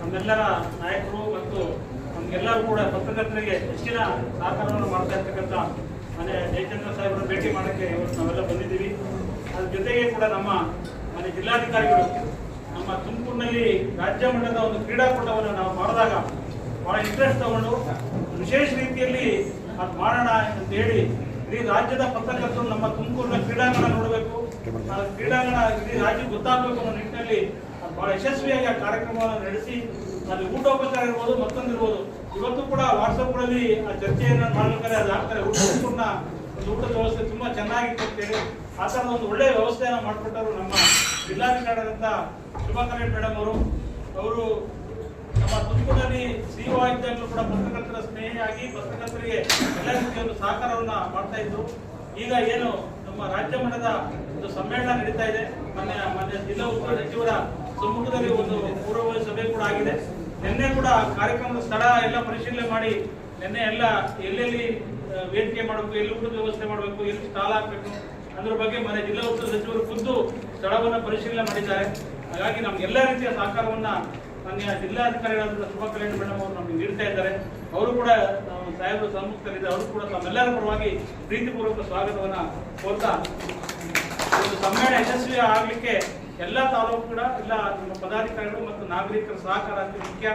ನಮ್ಮೆಲ್ಲರ ನಾಯಕರು ಮತ್ತು ನಮ್ಗೆಲ್ಲರೂ ಕೂಡ ಪತ್ರಕರ್ತರಿಗೆ ಹೆಚ್ಚಿನ ಸಹಕಾರವನ್ನು ಮಾಡ್ತಾ ಇರ್ತಕ್ಕಂಥ ಮನೆ ಜಯಚಂದ್ರ ಸಾಹೇಬರ ಭೇಟಿ ಮಾಡೋಕ್ಕೆ ಇವತ್ತು ನಾವೆಲ್ಲ ಬಂದಿದ್ದೀವಿ. ಅದ್ರ ಜೊತೆಗೆ ಕೂಡ ನಮ್ಮ ಮನೆ ಜಿಲ್ಲಾಧಿಕಾರಿಗಳು, ನಮ್ಮ ತುಮಕೂರಿನಲ್ಲಿ ರಾಜ್ಯ ಮಟ್ಟದ ಒಂದು ಕ್ರೀಡಾಕೂಟವನ್ನು ನಾವು ಮಾಡಿದಾಗ ಬಹಳ ಇಂಟ್ರೆಸ್ಟ್ ತಗೊಂಡು ವಿಶೇಷ ರೀತಿಯಲ್ಲಿ ಅದು ಮಾಡೋಣ ಅಂತ ಹೇಳಿ ಇಡೀ ರಾಜ್ಯದ ಪತ್ರಕರ್ತರು ನಮ್ಮ ತುಮಕೂರಿನ ಕ್ರೀಡಾಂಗಣ ನೋಡಬೇಕು. ಕ್ರೀಡಾಂಗಣ ಇಡೀ ರಾಜ್ಯ ಗೊತ್ತಾಗಬೇಕು ಅನ್ನೋ ನಿಟ್ಟಿನಲ್ಲಿ ಬಹಳ ಯಶಸ್ವಿಯಾಗಿ ಆ ಕಾರ್ಯಕ್ರಮವನ್ನು ನಡೆಸಿ, ಅಲ್ಲಿ ಊಟೋಪಚಾರ ಇರ್ಬೋದು, ಮತ್ತೊಂದು ಇರ್ಬೋದು. ಇವತ್ತು ಕೂಡ ವಾಟ್ಸಪ್ಗಳಲ್ಲಿ ಆ ಚರ್ಚೆಯನ್ನು ಮಾಡಬೇಕಾದ್ರೆ ಅದು ಆಗ್ತಾರೆ. ಊಟಪೂರ್ಣ ಒಂದು ಊಟದ ವ್ಯವಸ್ಥೆ ತುಂಬ ಚೆನ್ನಾಗಿತ್ತು ಅಂತೇಳಿ. ಆ ಥರದ ಒಂದು ಒಳ್ಳೆಯ ವ್ಯವಸ್ಥೆಯನ್ನು ಮಾಡಿಕೊಟ್ಟರು ನಮ್ಮ ಜಿಲ್ಲಾಧಿಕಾರಿಯಾದಂಥ ಶುಭಾಕರ್ ಮೇಡಮ್ ಅವರು. ಅವರು ನಮ್ಮ ತುಮಕೂರಿನಲ್ಲಿ ಸಿಒ ಇದ್ದಾಗಲೂ ಕೂಡ ಪತ್ರಕರ್ತರ ಸ್ನೇಹಿಯಾಗಿ ಪತ್ರಕರ್ತರಿಗೆ ಎಲ್ಲ ರೀತಿಯ ಒಂದು ಸಹಕಾರವನ್ನು ಮಾಡ್ತಾ ಇದ್ರು. ಈಗ ಏನು ನಮ್ಮ ರಾಜ್ಯ ಮಟ್ಟದ ಒಂದು ಸಮ್ಮೇಳನ ನಡೀತಾ ಇದೆ. ಮೊನ್ನೆ ಮೊನ್ನೆ ಜಿಲ್ಲಾ ಉಸ್ತುವಾರಿ ಸಚಿವರ ಸಮ್ಮುಖದಲ್ಲಿ ಒಂದು ಪೂರ್ವ ಸಭೆ ಕೂಡ ಆಗಿದೆ. ನಿನ್ನೆ ಕೂಡ ಕಾರ್ಯಕ್ರಮದ ಸ್ಥಳ ಎಲ್ಲ ಪರಿಶೀಲನೆ ಮಾಡಿ ನಿನ್ನೆ ಎಲ್ಲ ಎಲ್ಲೆಲ್ಲಿ ವೇದಿಕೆ ಮಾಡಬೇಕು, ಎಲ್ಲಿ ಊಟದ ವ್ಯವಸ್ಥೆ ಮಾಡಬೇಕು, ಎಲ್ಲಿ ಸ್ಟಾಲ್ ಹಾಕಬೇಕು ಅದ್ರ ಬಗ್ಗೆ ಮನೆ ಜಿಲ್ಲಾ ಉಸ್ತುವಾರಿ ಸಚಿವರು ಖುದ್ದು ಸ್ಥಳವನ್ನು ಪರಿಶೀಲನೆ ಮಾಡಿದ್ದಾರೆ. ಹಾಗಾಗಿ ನಮ್ಗೆ ಎಲ್ಲ ರೀತಿಯ ಸಹಕಾರವನ್ನ ಮಾನ್ಯ ಜಿಲ್ಲಾಧಿಕಾರಿಗಳಾದ ಶುಭ ಕಲ್ಯಾಣ ಮೇಡಮ್ ಅವರು ನಮಗೆ ನೀಡ್ತಾ ಇದ್ದಾರೆ. ಅವರು ಕೂಡ ಸಾಹೇಬರು ಸಮ್ಮುಖದಲ್ಲಿದ್ದಾರೆ. ಅವರು ಕೂಡ ತಮ್ಮೆಲ್ಲರ ಪರವಾಗಿ ಪ್ರೀತಿಪೂರ್ವಕ ಸ್ವಾಗತವನ್ನ ಕೋರ್ತಾ ಒಂದು ಸಮ್ಮೇಳನ ಯಶಸ್ವಿ ಆಗಲಿಕ್ಕೆ ಎಲ್ಲ ತಾಲೂಕುಗಳ ಎಲ್ಲ ನಮ್ಮ ಪದಾಧಿಕಾರಿಗಳು ಮತ್ತು ನಾಗರಿಕರ ಸಹಕಾರ ಅತಿ ಮುಖ್ಯ,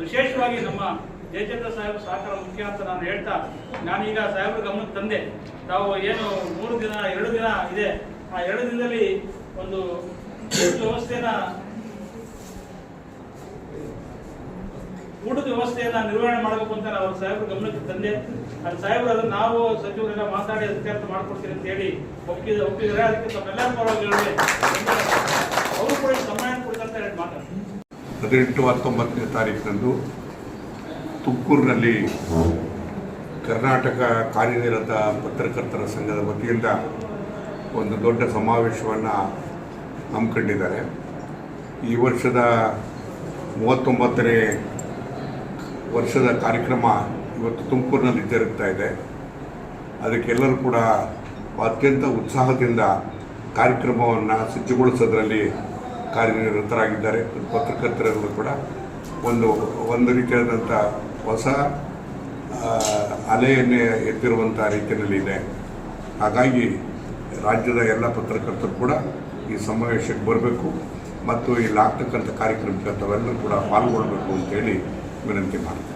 ವಿಶೇಷವಾಗಿ ನಮ್ಮ ಜಯಚಂದ್ರ ಸಾಹೇಬ್ ಸಹಕಾರ ಮುಖ್ಯ ಅಂತ ನಾನು ಹೇಳ್ತಾ ನಾನೀಗ ಸಾಹೇಬ್ರ ಗಮನಕ್ಕೆ ತಂದೆ. ತಾವು ಏನು ಮೂರು ದಿನ, ಎರಡು ದಿನ ಇದೆ. ಆ ಎರಡು ದಿನದಲ್ಲಿ ಒಂದು ವ್ಯವಸ್ಥೆನ ಊಟದ ವ್ಯವಸ್ಥೆಯನ್ನ ನಿರ್ವಹಣೆ ಮಾಡಬೇಕು ಅಂತ ನಾವು ಸಾಹೇಬ್ರ ಗಮನಕ್ಕೆ ತಂದೆ ಅದು ಸಾಹೇಬ್ರು ಅದನ್ನ ನಾವು ಸಚಿವರೆಲ್ಲ ಮಾತಾಡಿ ಅಧಿಕಾರ ಮಾಡ್ಕೊಡ್ತೀವಿ ಅಂತ ಹೇಳಿ ಒಪ್ಪಿದ ಒಪ್ಪಿದ್ರೆ ಅದಕ್ಕೆ ತಮ್ಮೆಲ್ಲರ ಪರವಾಗಿ ಅವರು ಕೂಡ ಸಮಯ ಕೊಡ್ತಾರೆ ಹೇಳಿ ಹದಿನೆಂಟು ಹತ್ತೊಂಬತ್ತನೇ ತಾರೀಕಿನಂದು ತುಮಕೂರಿನಲ್ಲಿ ಕರ್ನಾಟಕ ಕಾರ್ಯನಿರತ ಪತ್ರಕರ್ತರ ಸಂಘದ ವತಿಯಿಂದ ಒಂದು ದೊಡ್ಡ ಸಮಾವೇಶವನ್ನು ಹಮ್ಮಿಕೊಂಡಿದ್ದಾರೆ. ಈ ವರ್ಷದ ಮೂವತ್ತೊಂಬತ್ತನೇ ವರ್ಷದ ಕಾರ್ಯಕ್ರಮ ಇವತ್ತು ತುಮಕೂರಿನಲ್ಲಿ ಜರುಗ್ತಾ ಇದೆ. ಅದಕ್ಕೆಲ್ಲರೂ ಕೂಡ ಅತ್ಯಂತ ಉತ್ಸಾಹದಿಂದ ಕಾರ್ಯಕ್ರಮವನ್ನು ಸಜ್ಜುಗೊಳಿಸೋದ್ರಲ್ಲಿ ಕಾರ್ಯನಿರತರಾಗಿದ್ದಾರೆ. ಪತ್ರಕರ್ತರೆಲ್ಲರೂ ಕೂಡ ಒಂದು ಒಂದು ರೀತಿಯಾದಂಥ ಹೊಸ ಅಲೆಯನ್ನೇ ಎತ್ತಿರುವಂಥ ರೀತಿಯಲ್ಲಿದೆ ಹಾಗಾಗಿ ರಾಜ್ಯದ ಎಲ್ಲ ಪತ್ರಕರ್ತರು ಕೂಡ ಈ ಸಮಾವೇಶಕ್ಕೆ ಬರಬೇಕು. ಮತ್ತು ಇಲ್ಲಿ ಆಗ್ತಕ್ಕಂಥ ಕಾರ್ಯಕ್ರಮಕ್ಕೆ ತಾವೆಲ್ಲರೂ ಕೂಡ ಪಾಲ್ಗೊಳ್ಬೇಕು ಅಂತೇಳಿ विनंती मानतो